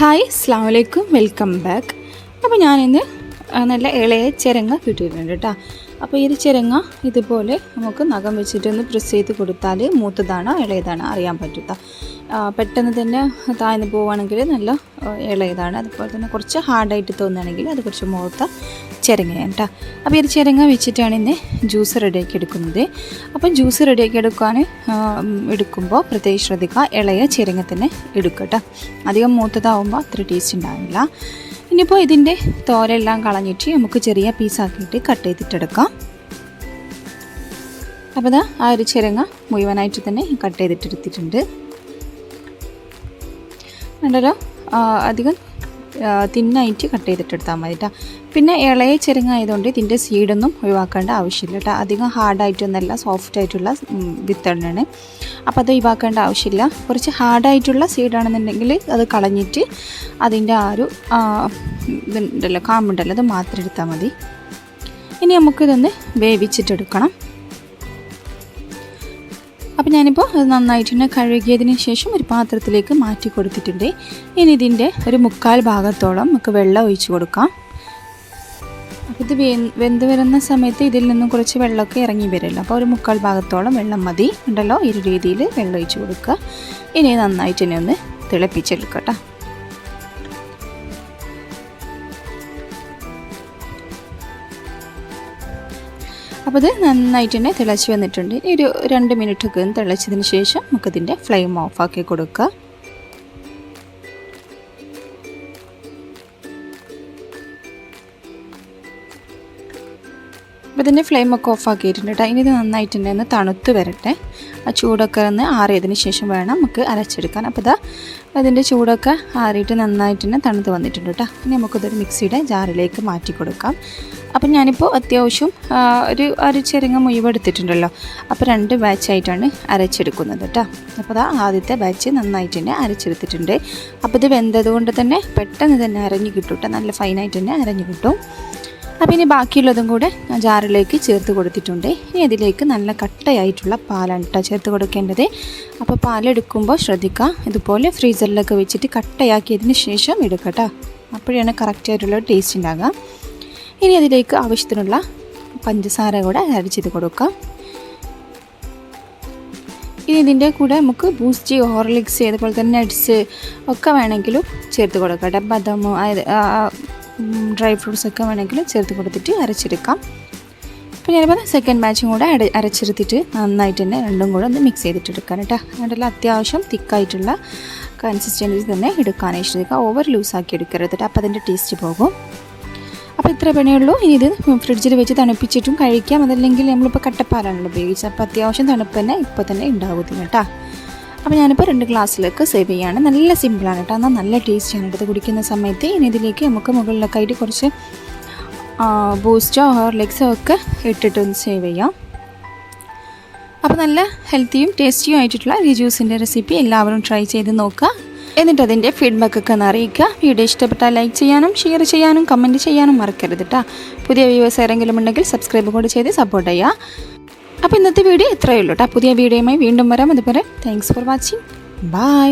Hi അസ്സാം വലൈക്കും welcome back. അപ്പോൾ ഞാനിന്ന് നല്ല ഇളയ ചിരങ്ങ കിട്ടിയിട്ടുണ്ട് കേട്ടോ അപ്പോൾ ഈ ചിരങ്ങ ഇതുപോലെ നമുക്ക് നഖം വെച്ചിട്ടൊന്ന് പ്രസ് ചെയ്ത് കൊടുത്താൽ മൂത്തതാണോ ഇളയതാണോ അറിയാൻ പറ്റുക ട്ടോ. പെട്ടെന്ന് തന്നെ താഴ്ന്നു പോവുകയാണെങ്കിൽ നല്ല ഇളയതാണ്. അതുപോലെ തന്നെ കുറച്ച് ഹാർഡായിട്ട് തോന്നുകയാണെങ്കിൽ അത് കുറച്ച് മൂത്ത ചിരങ്ങയാണ് കേട്ടോ അപ്പോൾ ഈ ചിരങ്ങ വെച്ചിട്ടാണ് ഇന്ന് ജ്യൂസ് റെഡിയാക്കി എടുക്കുന്നത്. അപ്പം ജ്യൂസ് റെഡിയാക്കി എടുക്കാൻ എടുക്കുമ്പോൾ പ്രത്യേകം ശ്രദ്ധിക്കുക. ഇളയ ചിരങ്ങ തന്നെ എടുക്കുക അധികം മൂത്തതാവുമ്പോൾ അത്ര ടേസ്റ്റ് ഉണ്ടാവില്ല. ഇനിയിപ്പോൾ ഇതിന്റെ തോരെല്ലാം കളഞ്ഞിട്ട് നമുക്ക് ചെറിയ പീസാക്കിയിട്ട് കട്ട് ചെയ്തിട്ടെടുക്കാം. അപ്പോൾ ഇതാ ആ ഒരു ചിരങ്ങ മുഴുവനായിട്ട് തന്നെ കട്ട് ചെയ്തിട്ടെടുത്തിട്ടുണ്ട്. ഉണ്ടല്ലോ ആ, അധികം തിന്നായിട്ട് കട്ട് ചെയ്തിട്ടെടുത്താൽ മതി കേട്ടോ പിന്നെ ഇളയ ചെരുങ്ങ ആയതുകൊണ്ട് ഇതിന്റെ സീഡൊന്നും ഒഴിവാക്കേണ്ട ആവശ്യമില്ല കേട്ടോ അധികം ഹാർഡായിട്ടൊന്നല്ല സോഫ്റ്റ് ആയിട്ടുള്ള വിത്തണ്ണാണ് അപ്പോൾ അത് ഒഴിവാക്കേണ്ട ആവശ്യമില്ല. കുറച്ച് ഹാർഡായിട്ടുള്ള സീഡാണെന്നുണ്ടെങ്കിൽ അത് കളഞ്ഞിട്ട് അതിന്റെ ആ ഒരു ഇതുണ്ടല്ലോ കാമ്പുണ്ടല്ലോ അത് മാത്രം എടുത്താൽ മതി. ഇനി നമുക്കിതൊന്ന് വേവിച്ചിട്ടെടുക്കണം. അപ്പോൾ ഞാനിപ്പോൾ അത് നന്നായിട്ട് തന്നെ കഴുകിയതിന് ശേഷം ഒരു പാത്രത്തിലേക്ക് മാറ്റി കൊടുത്തിട്ടുണ്ട്. ഇനി ഇതിന്റെ ഒരു മുക്കാൽ ഭാഗത്തോളം നമുക്ക് വെള്ളം ഒഴിച്ച് കൊടുക്കാം. അപ്പോൾ ഇത് വെന്ത് വരുന്ന സമയത്ത് ഇതിൽ നിന്നും കുറച്ച് വെള്ളമൊക്കെ ഇറങ്ങി വരുമല്ലോ അപ്പോൾ ഒരു മുക്കാൽ ഭാഗത്തോളം വെള്ളം മതി. ഉണ്ടല്ലോ? ഈ രീതിയിൽ വെള്ളം ഒഴിച്ച് കൊടുക്കുക. ഇനി നന്നായിട്ട് തന്നെ ഒന്ന് തിളപ്പിച്ചെടുക്കുക അപ്പോൾ ഇത് നന്നായിട്ട് തന്നെ തിളച്ച് വന്നിട്ടുണ്ട്. ഇനി ഒരു രണ്ട് മിനിറ്റ് ഒക്കെ ഒന്ന് തിളച്ചതിന് ശേഷം നമുക്കിതിന്റെ ഫ്ലെയിം ഓഫാക്കി കൊടുക്കുക. അപ്പോൾ ഇതിന്റെ ഫ്ലെയിമൊക്കെ ഓഫ് ആക്കിയിട്ടുണ്ട് കേട്ടോ ഇനി ഇത് നന്നായിട്ട് തന്നെ ഒന്ന് തണുത്ത് വരട്ടെ. ആ ചൂടൊക്കെ ഒന്ന് ആറിയതിന് ശേഷം വേണം നമുക്ക് അരച്ചെടുക്കാൻ. അപ്പോൾ ഇതാ അതിന്റെ ചൂടൊക്കെ ആറിയിട്ട് നന്നായിട്ട് തന്നെ തണുത്ത് വന്നിട്ടുണ്ട് കേട്ടോ ഇനി നമുക്കിതൊരു മിക്സിയുടെ ജാറിലേക്ക് മാറ്റി കൊടുക്കാം. അപ്പം ഞാനിപ്പോൾ അത്യാവശ്യം ഒരു ഒരു ചെറുങ്ങ മുഴുവൻ എടുത്തിട്ടുണ്ടല്ലോ. അപ്പോൾ രണ്ട് ബാച്ചായിട്ടാണ് അരച്ചെടുക്കുന്നത് കേട്ടോ അപ്പോൾ അതാ ആദ്യത്തെ ബാച്ച് നന്നായിട്ട് തന്നെ അരച്ചെടുത്തിട്ടുണ്ട്. അപ്പോൾ ഇത് വെന്തത് കൊണ്ട് തന്നെ പെട്ടെന്ന് തന്നെ അരഞ്ഞു കിട്ടും കേട്ടോ നല്ല ഫൈനായിട്ട് തന്നെ അരഞ്ഞു കിട്ടും. അപ്പോൾ ഇനി ബാക്കിയുള്ളതും കൂടെ ഞാൻ ജാറിലേക്ക് ചേർത്ത് കൊടുത്തിട്ടുണ്ട്. ഇനി അതിലേക്ക് നല്ല കട്ടയായിട്ടുള്ള പാലാണ് കേട്ടോ ചേർത്ത് കൊടുക്കേണ്ടത്. അപ്പോൾ പാലെടുക്കുമ്പോൾ ശ്രദ്ധിക്കുക ഇതുപോലെ ഫ്രീസറിലൊക്കെ വെച്ചിട്ട് കട്ടയാക്കിയതിന് ശേഷം എടുക്കട്ടോ അപ്പോഴാണ് കറക്റ്റായിട്ടുള്ള ടേസ്റ്റ് ഉണ്ടാകുക ഇനി അതിലേക്ക് ആവശ്യത്തിനുള്ള പഞ്ചസാര കൂടെ ആഡ് ചെയ്ത് കൊടുക്കാം. ഇനി ഇതിന്റെ കൂടെ നമുക്ക് ബൂസ്റ്റി ഹോർലിക്സ് അതുപോലെ തന്നെ നട്ട്സ് ഒക്കെ വേണമെങ്കിലും ചേർത്ത് കൊടുക്കാം. കേട്ടോ. ബദാം അതായത് ഡ്രൈ ഫ്രൂട്ട്സ് ഒക്കെ വേണമെങ്കിലും ചേർത്ത് കൊടുത്തിട്ട് അരച്ചെടുക്കാം. അപ്പോൾ ഞാനിപ്പോൾ സെക്കൻഡ് ബാച്ചും കൂടെ അട അരച്ചെടുത്തിട്ട് നന്നായിട്ട് തന്നെ രണ്ടും കൂടെ ഒന്ന് മിക്സ് ചെയ്തിട്ട് എടുക്കാൻ കേട്ടോ. അതുകൊണ്ടല്ല അത്യാവശ്യം തിക്കായിട്ടുള്ള കൺസിസ്റ്റൻസി തന്നെ എടുക്കാനായിട്ട് ഓവർ ഓവർ ലൂസാക്കി എടുക്കരുത് അപ്പോൾ അതിന്റെ ടേസ്റ്റ് പോകും. അപ്പോൾ ഇത്ര പണിയുള്ളൂ. ഇനി ഇത് ഫ്രിഡ്ജിൽ വെച്ച് തണുപ്പിച്ചിട്ടും കഴിക്കാം. അതല്ലെങ്കിൽ നമ്മളിപ്പോൾ കട്ടപ്പാലാണല്ലോ ഉപയോഗിച്ചത്. അപ്പോൾ അത്യാവശ്യം തണുപ്പ് തന്നെ ഇപ്പോൾ തന്നെ ഉണ്ടാകുന്നില്ല കേട്ടോ അപ്പോൾ ഞാനിപ്പോൾ രണ്ട് ഗ്ലാസ്സിലേക്ക് സേവ് ചെയ്യാണ്. നല്ല സിമ്പിളാണ് കേട്ടോ എന്നാൽ നല്ല ടേസ്റ്റിയാണ് എടുത്ത് കുടിക്കുന്ന സമയത്ത്. ഇനി ഇതിലേക്ക് നമുക്ക് മുകളിലൊക്കെ ആയിട്ട് കുറച്ച് ബൂസ്റ്റോ ഹോർലിക്സോ ഒക്കെ ഇട്ടിട്ടൊന്ന് സേവ് ചെയ്യാം. അപ്പോൾ നല്ല ഹെൽത്തിയും ടേസ്റ്റിയും ആയിട്ടുള്ള ഈ ജ്യൂസിന്റെ റെസിപ്പി എല്ലാവരും ട്രൈ ചെയ്ത് നോക്കുക. എന്നിട്ട് അതിന്റെ ഫീഡ്ബാക്ക് ഒക്കെ ഒന്ന് അറിയിക്കുക. വീഡിയോ ഇഷ്ടപ്പെട്ടാൽ ലൈക്ക് ചെയ്യാനും ഷെയർ ചെയ്യാനും കമന്റ് ചെയ്യാനും മറക്കരുത് കേട്ടോ പുതിയ വ്യൂവേഴ്സ് ആരെങ്കിലും ഉണ്ടെങ്കിൽ സബ്സ്ക്രൈബ് കൂടി ചെയ്ത് സപ്പോർട്ട് ചെയ്യുക. അപ്പോൾ ഇന്നത്തെ വീഡിയോ ഇത്രയേ ഉള്ളൂ കേട്ടോ പുതിയ വീഡിയോയുമായി വീണ്ടും വരാം. അതുപോലെ താങ്ക്സ് ഫോർ വാച്ചിങ് ബൈ